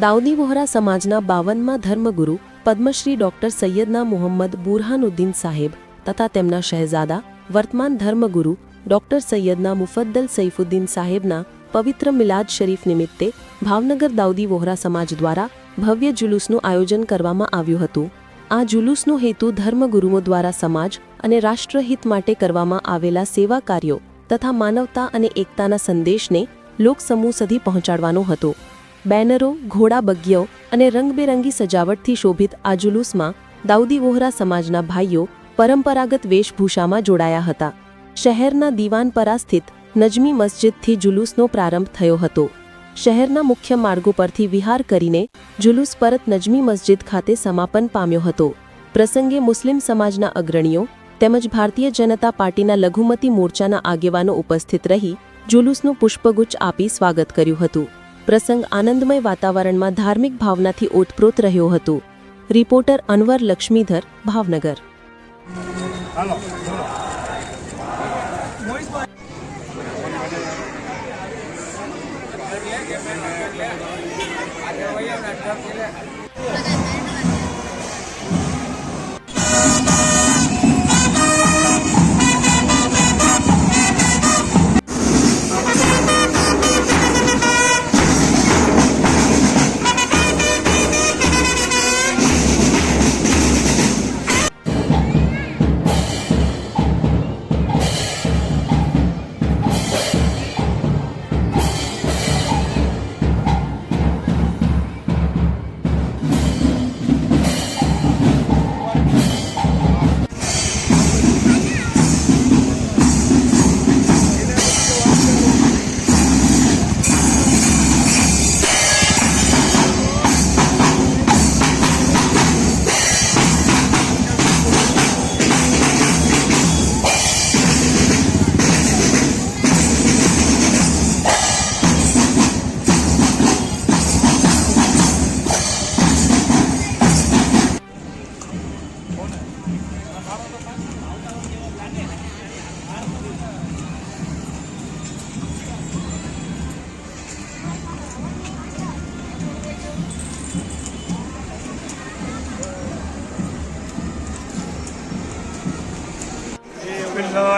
દાઉદી વોહરા સમાજના બાવનમાં ધર્મગુરુ પદ્મશ્રી ડોક્ટર સૈયદના મુહમ્મદ બુરહાનુદ્દીન સાહેબ તથા તેમના શહેઝાદા વર્તમાન ધર્મગુરુ ડોક્ટર સૈયદના મુફદ્દલ સૈફુદ્દીન સાહેબના પવિત્ર મિલાદ શરીફ નિમિત્તે ભાવનગર દાઉદી વોહરા સમાજ દ્વારા ભવ્ય જુલુસનું આયોજન કરવામાં આવ્યું હતું. આ જુલુસનો હેતુ ધર્મગુરુઓ દ્વારા સમાજ અને રાષ્ટ્રહિત માટે કરવામાં આવેલા સેવા કાર્યો તથા માનવતા અને એકતાના સંદેશને લોકસમૂહ સુધી પહોંચાડવાનો હતો. બેનરો, ઘોડા બગ્યાઓ અને રંગબેરંગી સજાવટથી શોભિત આ જુલુસમાં દાઉદી વોહરા સમાજના ભાઈઓ પરંપરાગત વેશભૂષામાં જોડાયા હતા. શહેરના દીવાનપરા સ્થિત નજમી મસ્જિદથી જુલુસનો પ્રારંભ થયો હતો. શહેરના મુખ્ય માર્ગો પરથી વિહાર કરીને જુલુસ પરત નજમી મસ્જિદ ખાતે સમાપન પામ્યો હતો. પ્રસંગે મુસ્લિમ સમાજના અગ્રણીઓ તેમજ ભારતીય જનતા પાર્ટીના લઘુમતી મોરચાના આગેવાનો ઉપસ્થિત રહી જુલુસનું પુષ્પગુચ્છ આપી સ્વાગત કર્યું હતું. પ્રસંગ આનંદમય વાતાવરણમાં ધાર્મિક ભાવનાથી ઓતપ્રોત રહ્યો હતો. રિપોર્ટર અનવર લક્ષ્મીધર ભાવનગર. બિસ્મિલ્લાહિર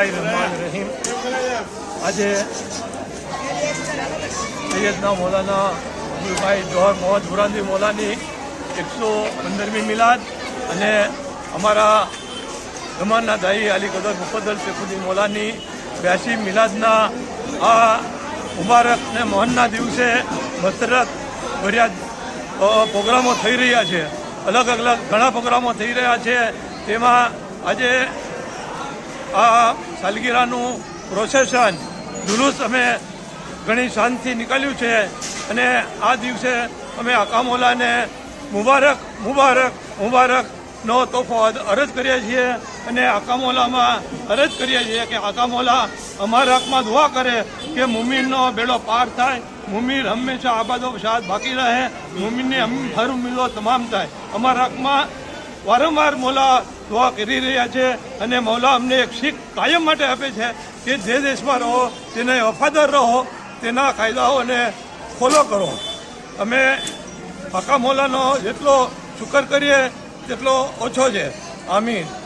રહીમ. આજે સૈયદના મૌલાના અબ્દુલભાઈ જોહર મોહમ્મદ બુરાનજી મૌલાની એકસો પંદરમી મિલાદ અને અમારા જમાનના દાઈ અલી કદર મુફદ્દલ શેખુદ્દીન મૌલાની બ્યાસી મિલાદના આ મુબારક ને મોહનના દિવસે મસરત ભર્યા પ્રોગ્રામો થઈ રહ્યા છે. અલગ અલગ ઘણા પ્રોગ્રામો થઈ રહ્યા છે. તેમાં આજે આ સાલગીરાનું પ્રોસેસન જુલુસ અમે ઘણી શાંતિથી નીકળ્યું છે અને આ દિવસે અમે અકામોલાને મુબારક મુબારક મુબારકનો તોફો અરજ કરીએ છીએ અને અકામોલામાં અરજ કરીએ છીએ કે અકામોલા અમારા હકમાં દુઆ કરે કે મુમીનનો બેડો પાર થાય મુમીર હંમેશા આબાદો શાદ બાકી રહે, મુમીનની હર ઉમીદો તમામ થાય. અમારા હકમાં વારંવાર મૌલા દુઆ કરી રહ્યા છે અને મૌલા અમને એક શીખ કાયમ માટે આપે છે કે જે દેશમાં રહો, તેને વફાદાર રહો, તેના કાયદાઓને ફોલો કરો. અમે પાકા મૌલાનો જેટલો શુકર કરીએ, તેટલો ઓછો છે. આમીન.